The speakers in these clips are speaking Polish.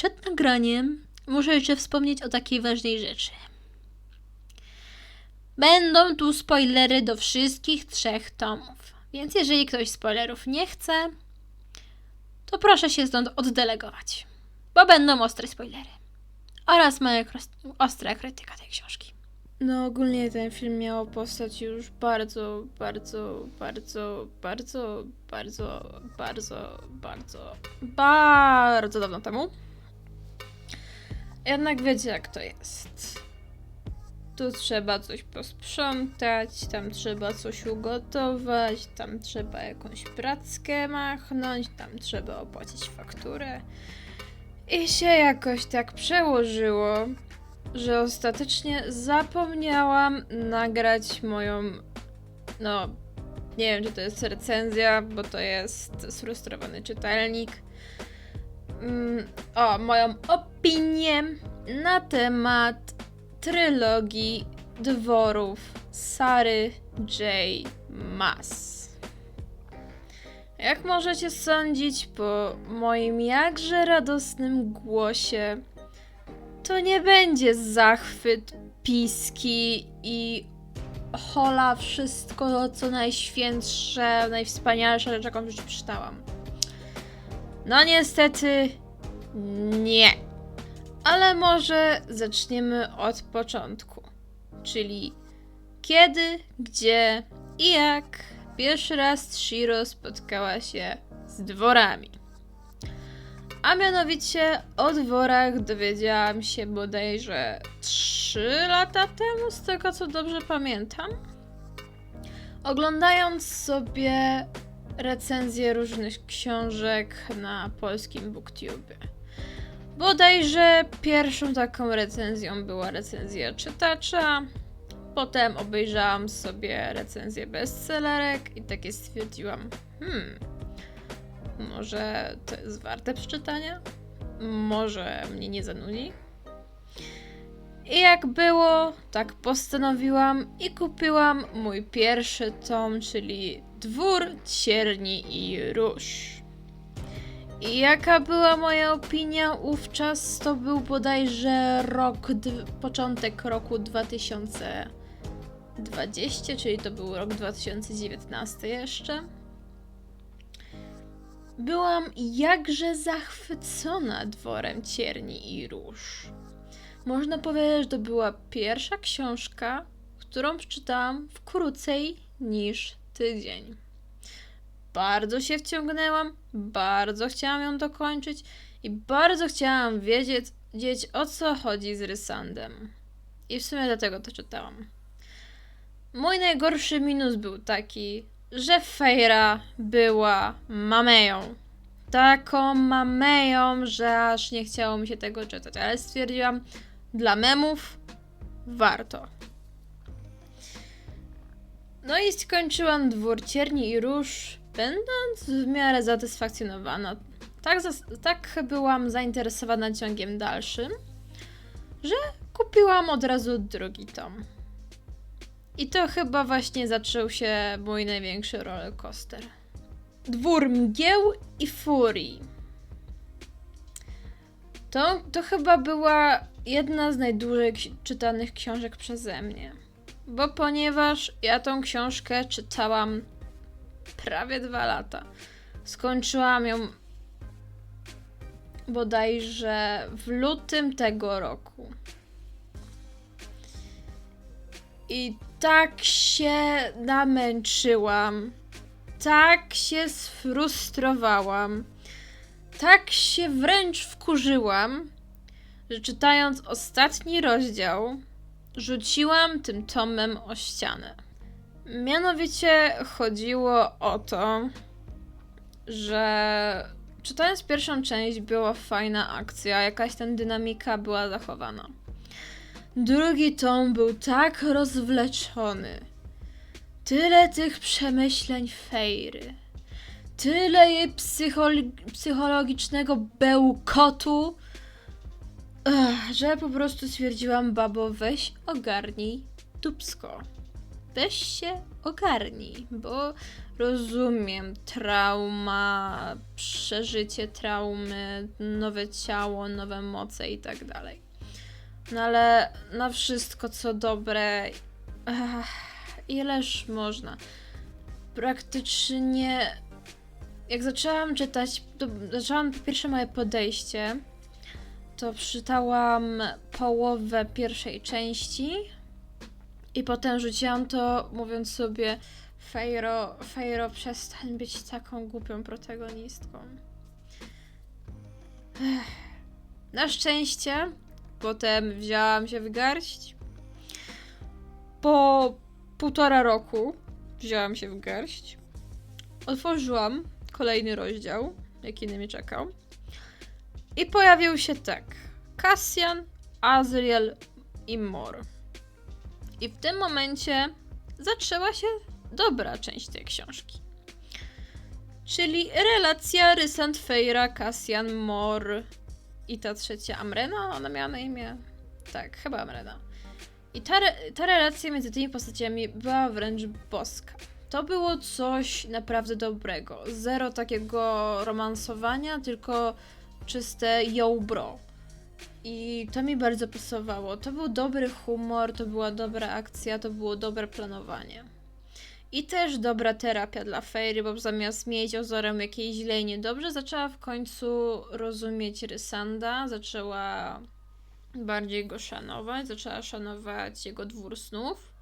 przed nagraniem muszę jeszcze wspomnieć o takiej ważnej rzeczy. Będą tu spoilery do wszystkich trzech tomów. Więc jeżeli ktoś spoilerów nie chce, to proszę się stąd oddelegować. Bo będą ostre spoilery. Oraz moja ostra krytyka tej książki. No ogólnie ten film miał powstać już bardzo, bardzo, bardzo, bardzo, bardzo, bardzo, bardzo, bardzo dawno temu. Jednak wiecie jak to jest. Tu trzeba coś posprzątać, tam trzeba coś ugotować, tam trzeba jakąś prackę machnąć, tam trzeba opłacić fakturę. I się jakoś tak przełożyło, że ostatecznie zapomniałam nagrać moją. No, nie wiem, czy to jest recenzja, bo to jest sfrustrowany czytelnik. Mm, o, moją opinię na temat trylogii dworów Sary J. Maas. Jak możecie sądzić po moim jakże radosnym głosie, to nie będzie zachwyt, piski i hola wszystko, co najświętsze, najwspanialsze rzecz, jaką w przeczytałam. No niestety nie. Ale może zaczniemy od początku. Czyli kiedy, gdzie i jak pierwszy raz Shiro spotkała się z dworami. A mianowicie o dworach dowiedziałam się bodajże 3 lata temu, z tego co dobrze pamiętam. Oglądając sobie recenzje różnych książek na polskim booktube. Bodajże pierwszą taką recenzją była recenzja czytacza. Potem obejrzałam sobie recenzję bestsellerek i takie stwierdziłam, hmm, może to jest warte przeczytania? Może mnie nie zanudzi? I jak było, tak postanowiłam i kupiłam mój pierwszy tom, czyli Dwór Cierni i Róż. I jaka była moja opinia wówczas? To był bodajże rok, początek roku 2020, czyli to był rok 2019 jeszcze. Byłam jakże zachwycona dworem cierni i róż. Można powiedzieć, że to była pierwsza książka, którą przeczytałam w krócej niż tydzień. Bardzo się wciągnęłam, bardzo chciałam ją dokończyć i bardzo chciałam wiedzieć, wiedzieć o co chodzi z Rysandem. I w sumie dlatego to czytałam. Mój najgorszy minus był taki, że Fejra była mameją. Taką mameją, że aż nie chciało mi się tego czytać, ale stwierdziłam, dla memów warto. No i skończyłam dwór cierni i róż, będąc w miarę satysfakcjonowana. Tak, tak byłam zainteresowana ciągiem dalszym, że kupiłam od razu drugi tom. I to chyba właśnie zaczął się mój największy rollercoaster. Dwór mgieł i furii. To, to chyba była jedna z najdłużej czytanych książek przeze mnie. Bo ponieważ ja tą książkę czytałam prawie dwa lata. Skończyłam ją bodajże w lutym tego roku. I tak się namęczyłam, tak się sfrustrowałam, tak się wręcz wkurzyłam, że czytając ostatni rozdział, rzuciłam tym tomem o ścianę. Mianowicie chodziło o to, że czytając pierwszą część była fajna akcja, jakaś tam dynamika była zachowana. Drugi tom był tak rozwleczony. Tyle tych przemyśleń Fejry. Tyle jej psychol- psychologicznego bełkotu, ech, że po prostu stwierdziłam, babo, weź ogarnij dupsko. Weź się ogarnij, bo rozumiem trauma, przeżycie traumy, nowe ciało, nowe moce i tak dalej. No ale na wszystko co dobre, ech, ileż można. Praktycznie jak zaczęłam czytać, to zaczęłam pierwsze moje podejście, to czytałam połowę pierwszej części i potem rzuciłam to, mówiąc sobie Fejro, Fejro, przestań być taką głupią protagonistką. Ech. Na szczęście potem wzięłam się w garść. Po półtora roku wzięłam się w garść. Otworzyłam kolejny rozdział, jaki na mnie czekał. I pojawił się tak. Cassian, Azriel i Mor. I w tym momencie zaczęła się dobra część tej książki. Czyli relacja Rysant Fejra, Cassian, Mor i ta trzecia Amrena, ona miała na imię? Tak, chyba Amrena. I ta, re- ta relacja między tymi postaciami była wręcz boska. To było coś naprawdę dobrego. Zero takiego romansowania, tylko czyste yo bro. I to mi bardzo pasowało. To był dobry humor, to była dobra akcja, to było dobre planowanie. I też dobra terapia dla Fairy, bo zamiast mieć ozorem jakieś źle i niedobrze, zaczęła w końcu rozumieć Rysanda, zaczęła bardziej go szanować, zaczęła szanować jego dwór snów.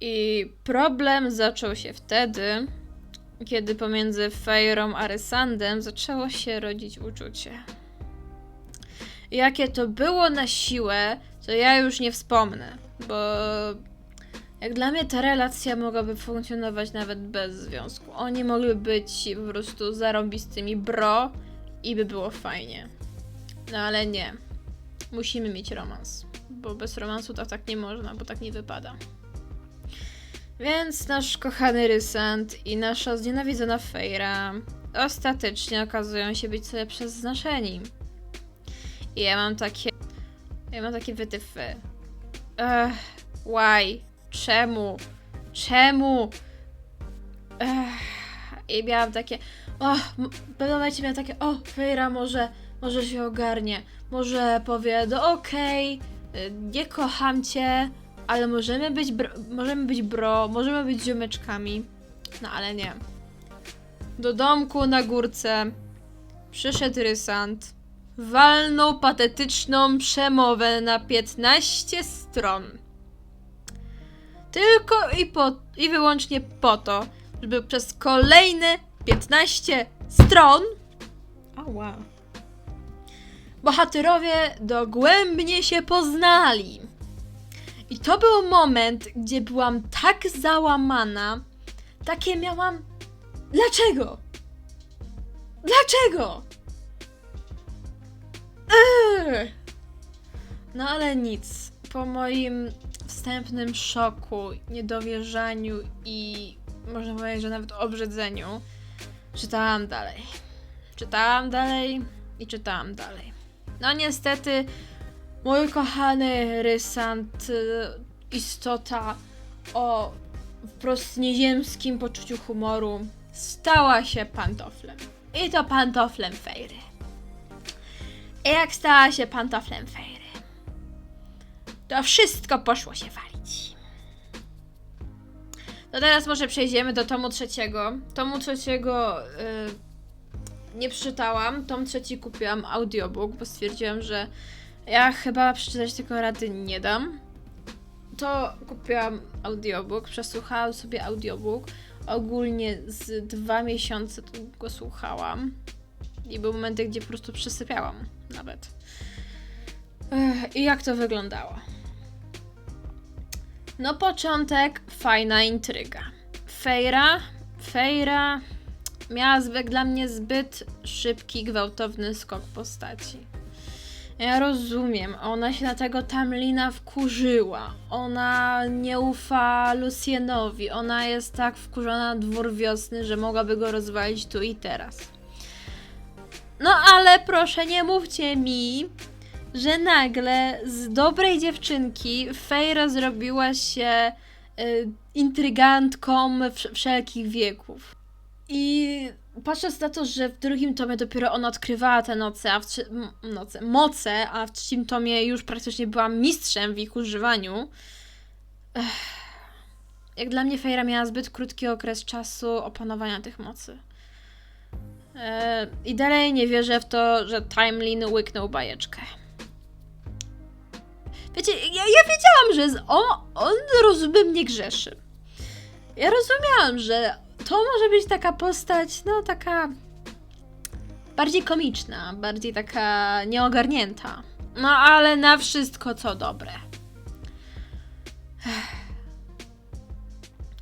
I problem zaczął się wtedy, kiedy pomiędzy Fejrą a Rysandem zaczęło się rodzić uczucie. Jakie to było na siłę, to ja już nie wspomnę, bo jak dla mnie ta relacja mogłaby funkcjonować nawet bez związku. Oni mogliby być po prostu zarąbistymi bro i by było fajnie. No ale nie. Musimy mieć romans, bo bez romansu to tak nie można, bo tak nie wypada. Więc nasz kochany Rysant i nasza znienawidzona Fejra ostatecznie okazują się być sobie przeznaczeni. I ja mam takie. Ja mam takie wytyfy. Ech, why? Czemu? Czemu? Ech, I miałam takie. O, m- w pewnym momencie miałam takie. O, Fejra może, może się ogarnie. Może powie, no okej, y, nie kocham cię, ale możemy być, br- możemy być bro, możemy być ziomeczkami. No ale nie. Do domku na górce przyszedł Rysant. Walnął patetyczną przemowę na 15 stron. Tylko i, po, i wyłącznie po to, żeby przez kolejne 15 stron Ała. bohaterowie dogłębnie się poznali. I to był moment, gdzie byłam tak załamana, takie miałam. Dlaczego? Dlaczego? No ale nic. Po moim wstępnym szoku, niedowierzaniu i można powiedzieć, że nawet obrzydzeniu, czytałam dalej. Czytałam dalej i czytałam dalej. No niestety, mój kochany rysant, y, istota o wprost nieziemskim poczuciu humoru, stała się pantoflem. I to pantoflem Fejry. I jak stała się pantoflem Fejry, to wszystko poszło się walić. To teraz może przejdziemy do tomu trzeciego. Tomu trzeciego y, nie przeczytałam. Tom trzeci kupiłam audiobook, bo stwierdziłam, że ja chyba przeczytać tylko rady nie dam. To kupiłam audiobook, przesłuchałam sobie audiobook. Ogólnie z dwa miesiące go słuchałam. I były momenty, gdzie po prostu przysypiałam nawet. Ech, I jak to wyglądało? No początek, fajna intryga. Fejra, Fejra miała zbyt, dla mnie zbyt szybki, gwałtowny skok postaci. Ja rozumiem, ona się na tego Tamlina wkurzyła. Ona nie ufa Lucienowi. Ona jest tak wkurzona na dwór wiosny, że mogłaby go rozwalić tu i teraz. No ale proszę, nie mówcie mi, że nagle z dobrej dziewczynki Fejra zrobiła się y, intrygantką wsz- wszelkich wieków. I patrząc na to, że w drugim tomie dopiero ona odkrywała te noce, a w noce, moce, a w trzecim tomie już praktycznie była mistrzem w ich używaniu. Ech. Jak dla mnie Fejra miała zbyt krótki okres czasu opanowania tych mocy. E, I dalej nie wierzę w to, że Timelin łyknął bajeczkę. Wiecie, ja, ja wiedziałam, że z, on, on rozumiem nie grzeszy. Ja rozumiałam, że to może być taka postać, no taka bardziej komiczna, bardziej taka nieogarnięta. No ale na wszystko co dobre.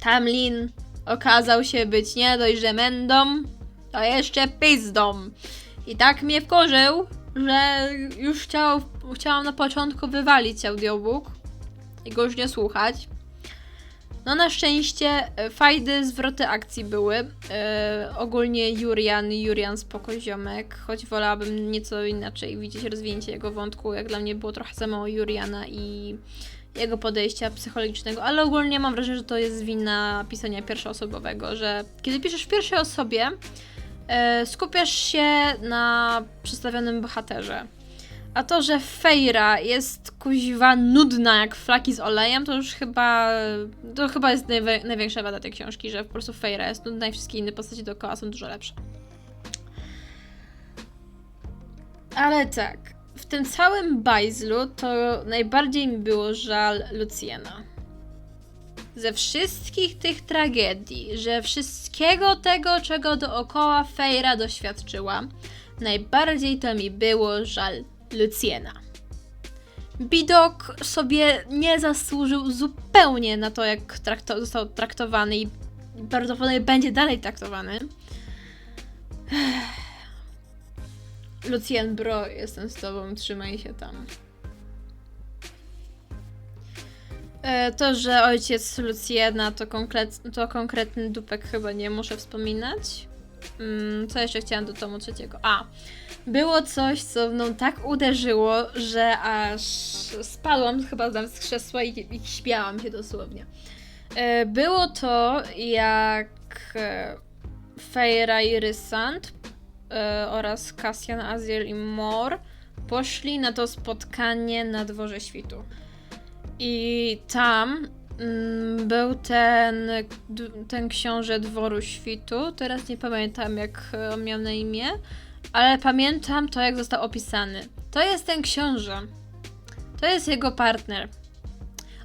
Tamlin okazał się być nie dość, że mędą, to jeszcze pizdą. I tak mnie wkurzył, że już chciał, chciałam na początku wywalić audiobook i go już nie słuchać. No na szczęście e, fajne zwroty akcji były. E, ogólnie Jurian, Jurian spoko ziomek, choć wolałabym nieco inaczej widzieć rozwinięcie jego wątku, jak dla mnie było trochę za mało Juriana i jego podejścia psychologicznego, ale ogólnie mam wrażenie, że to jest wina pisania pierwszoosobowego, że kiedy piszesz w pierwszej osobie, skupiasz się na przedstawionym bohaterze. A to, że Fejra jest kuźwa nudna jak flaki z olejem, to już chyba. To chyba jest najwe- największa wada tej książki, że po prostu Fejra jest nudna i wszystkie inne postacie dookoła są dużo lepsze. Ale tak, w tym całym bajzlu to najbardziej mi było żal Lucjena. Ze wszystkich tych tragedii, że wszystkiego tego, czego dookoła Fejra doświadczyła, najbardziej to mi było żal Lucjena. Bidok sobie nie zasłużył zupełnie na to, jak trakto- został traktowany i prawdopodobnie będzie dalej traktowany. Lucien, bro, jestem z tobą, trzymaj się tam. To, że ojciec Luciena to, konkret, to konkretny dupek chyba nie muszę wspominać. Mm, Co jeszcze chciałam do tomu trzeciego? A, było coś, co mną tak uderzyło, że aż spadłam chyba tam z krzesła i, i śmiałam się dosłownie. E, Było to, jak e, Fejra i Rysant e, oraz Cassian, Aziel i Mor poszli na to spotkanie na dworze świtu. I tam mm, był ten, ten książę dworu świtu. Teraz nie pamiętam, jak e, on miał na imię, ale pamiętam to, jak został opisany. To jest ten książę. To jest jego partner.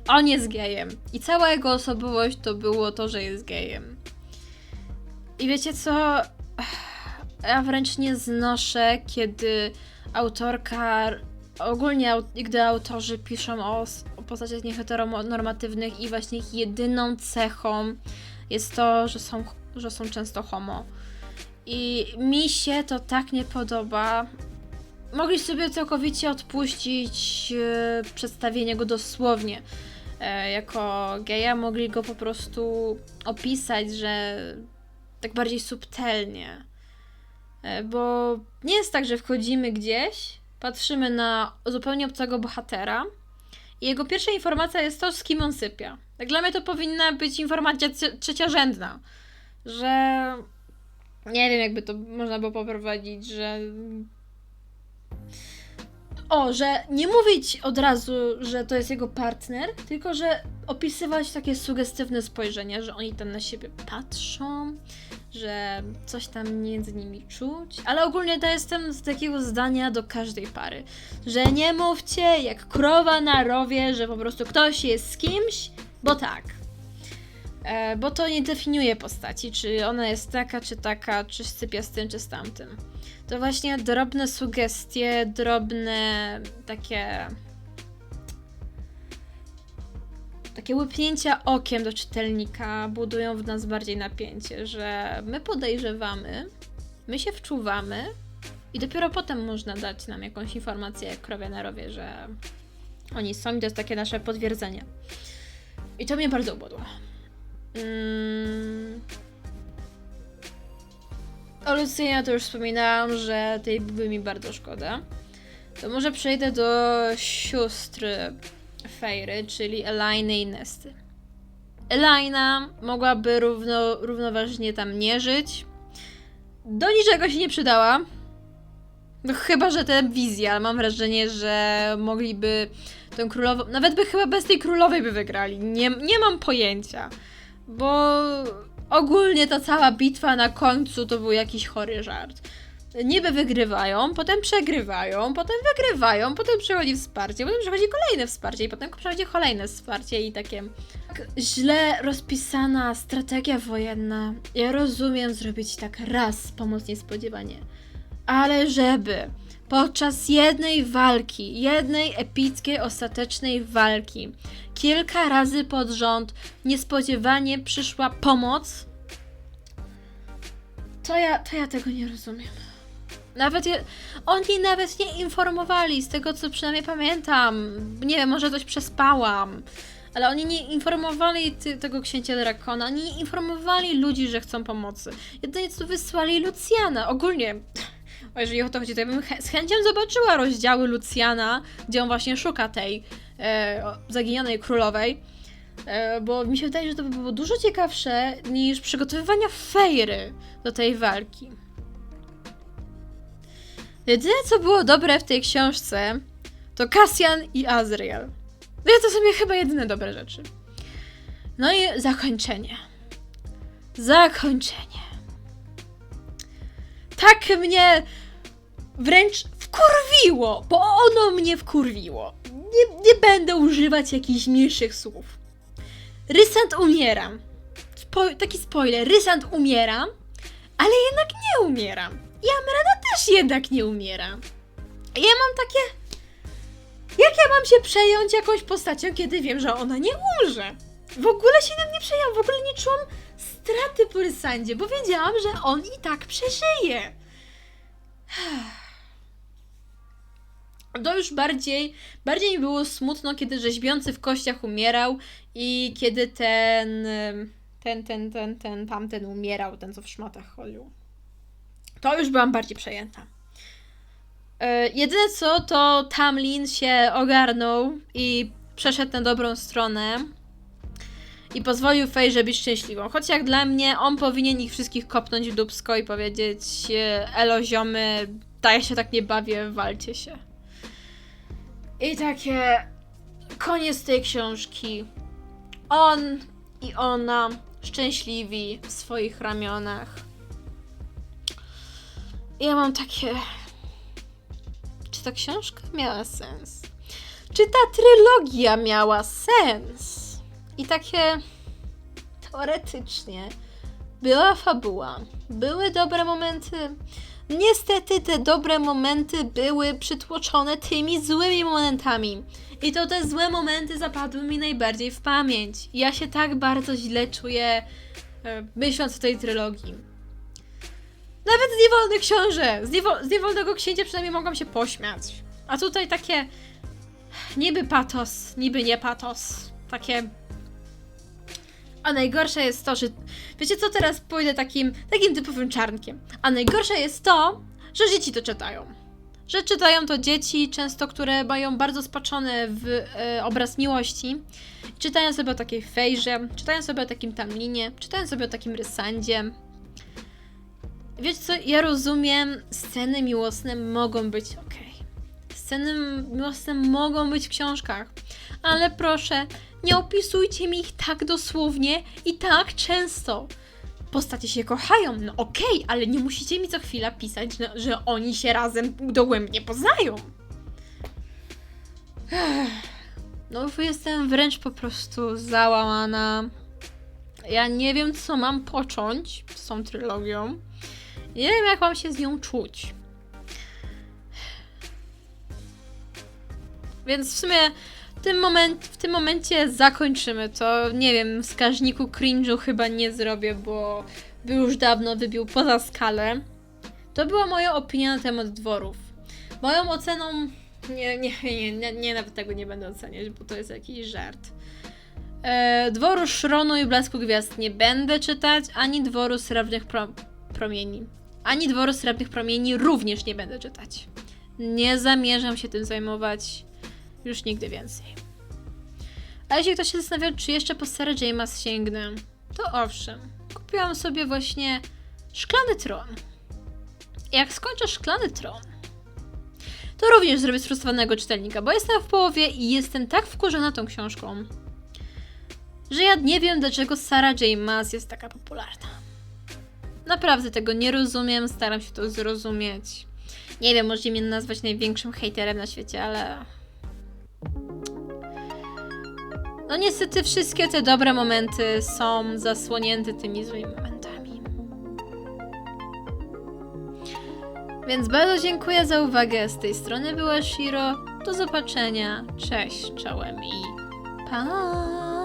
On jest gejem. I cała jego osobowość to było to, że jest gejem. I wiecie co? Ja wręcz nie znoszę, kiedy autorka, ogólnie gdy autorzy piszą o postaciach nieheteronormatywnych i właśnie ich jedyną cechą jest to, że są, że są często homo. I mi się to tak nie podoba. Mogli sobie całkowicie odpuścić e, przedstawienie go dosłownie e, jako geja. Mogli go po prostu opisać, że tak bardziej subtelnie. E, Bo nie jest tak, że wchodzimy gdzieś, patrzymy na zupełnie obcego bohatera i jego pierwsza informacja jest to, z kim on sypia. Tak dla mnie to powinna być informacja trze- trzeciorzędna, że nie wiem, jakby to można było poprowadzić, że. O, że nie mówić od razu, że to jest jego partner, tylko że opisywać takie sugestywne spojrzenie, że oni tam na siebie patrzą, że coś tam między nimi czuć. Ale ogólnie to jestem z takiego zdania do każdej pary, że nie mówcie jak krowa na rowie, że po prostu ktoś jest z kimś, bo tak. E, bo to nie definiuje postaci, czy ona jest taka, czy taka, czy sypia z tym, czy z tamtym. To właśnie drobne sugestie, drobne takie. Takie łypnięcia okiem do czytelnika budują w nas bardziej napięcie, że my podejrzewamy, my się wczuwamy i dopiero potem można dać nam jakąś informację jak krowie na rowie, że oni są i to jest takie nasze potwierdzenie. I to mnie bardzo ubodło. Mm. O Lucynie to już wspominałam, że tej były mi bardzo szkoda. To może przejdę do sióstr Fejry, czyli Eliny i Nesty. Elina mogłaby równo, równoważnie tam nie żyć. Do niczego się nie przydała. No, chyba, że te wizje, ale mam wrażenie, że mogliby tę królową. Nawet by chyba bez tej królowej by wygrali. Nie, nie mam pojęcia. Bo ogólnie ta cała bitwa na końcu to był jakiś chory żart. Niby wygrywają, potem przegrywają, potem wygrywają, potem przychodzi wsparcie, potem przychodzi kolejne wsparcie i potem przychodzi kolejne wsparcie i takie tak źle rozpisana strategia wojenna. Ja rozumiem zrobić tak raz, pomóc niespodziewanie. Ale żeby podczas jednej walki, jednej epickiej, ostatecznej walki, kilka razy pod rząd niespodziewanie przyszła pomoc, to ja, to ja tego nie rozumiem. Nawet je, oni nawet nie informowali, z tego co przynajmniej pamiętam. Nie wiem, może coś przespałam. Ale oni nie informowali ty, tego księcia Drakona, oni nie informowali ludzi, że chcą pomocy. Jedynie co wysłali Lucjana. Ogólnie, o, jeżeli o to chodzi, to ja bym z chęcią zobaczyła rozdziały Lucjana, gdzie on właśnie szuka tej e, zaginionej królowej. E, bo mi się wydaje, że to by było dużo ciekawsze niż przygotowywania fejry do tej walki. Jedyne, co było dobre w tej książce, to Cassian i Azriel. No to są chyba jedyne dobre rzeczy. No i zakończenie. Zakończenie. Tak mnie wręcz wkurwiło, bo ono mnie wkurwiło. Nie, nie będę używać jakichś mniejszych słów. Rysant umiera. Spo, taki spoiler. Rysant umiera, ale jednak nie umiera. I Amrana też jednak nie umiera. Ja mam takie... Jak ja mam się przejąć jakąś postacią, kiedy wiem, że ona nie umrze? W ogóle się nam nie przejęłam, w ogóle nie czułam straty po Rysandzie, bo wiedziałam, że on i tak przeżyje. To już bardziej, bardziej mi było smutno, kiedy rzeźbiący w kościach umierał i kiedy ten, ten, ten, ten, ten, tamten umierał, ten co w szmatach chodził. To już byłam bardziej przejęta. E, jedyne co, to Tamlin się ogarnął i przeszedł na dobrą stronę i pozwolił Fejrze być szczęśliwą. Choć jak dla mnie, on powinien ich wszystkich kopnąć w dubsko i powiedzieć e, elo ziomy, się tak nie bawię, walcie się. I takie koniec tej książki. On i ona szczęśliwi w swoich ramionach. I ja mam takie. Czy ta książka miała sens? Czy ta trylogia miała sens? I takie. Teoretycznie była fabuła, były dobre momenty. Niestety te dobre momenty były przytłoczone tymi złymi momentami. I to te złe momenty zapadły mi najbardziej w pamięć. Ja się tak bardzo źle czuję, e, myśląc o tej trylogii. Nawet z niewolnych książę, z, z niewolnego księcia przynajmniej mogłam się pośmiać. A tutaj takie niby patos, niby nie patos. Takie... A najgorsze jest to, że... Wiecie co, teraz pójdę takim, takim typowym czarnkiem. A najgorsze jest to, że dzieci to czytają. Że czytają to dzieci, często które mają bardzo spaczony w e, obraz miłości. Czytają sobie o takiej fejrze, czytają sobie o takim tamlinie, czytają sobie o takim rysandzie. Wiecie co, ja rozumiem, sceny miłosne mogą być ok. Sceny miłosne mogą być w książkach, ale proszę, nie opisujcie mi ich tak dosłownie i tak często. Postacie się kochają, no okej, ale nie musicie mi co chwila pisać, no, że oni się razem dogłębnie poznają. No już jestem wręcz po prostu załamana. Ja nie wiem, co mam począć z tą trylogią. Nie wiem, jak mam się z nią czuć. Więc w sumie tym, moment, w tym momencie zakończymy to. Nie wiem, wskaźniku cringe'u chyba nie zrobię, bo już dawno wybił poza skalę. To była moja opinia na temat dworów. Moją oceną. Nie, nie, nie, nie, nie nawet tego nie będę oceniać, bo to jest jakiś żart. E, dworu Szronu i Blasku Gwiazd nie będę czytać, ani dworu Srebrnych pro, Promieni. Ani dworu Srebrnych Promieni również nie będę czytać. Nie zamierzam się tym zajmować już nigdy więcej. A jeśli ktoś się zastanawiał, czy jeszcze po Sarah J. Maas sięgnę, to owszem, kupiłam sobie właśnie Szklany Tron. I jak skończę Szklany Tron, to również zrobię sfrustrowanego czytelnika, bo jestem w połowie i jestem tak wkurzona tą książką, że ja nie wiem, dlaczego Sarah J. Maas jest taka popularna. Naprawdę tego nie rozumiem, staram się to zrozumieć. Nie wiem, możecie mnie nazwać największym hejterem na świecie, ale. No niestety wszystkie te dobre momenty są zasłonięte tymi złymi momentami. Więc bardzo dziękuję za uwagę. Z tej strony była Shiro. Do zobaczenia. Cześć, czołem i pa!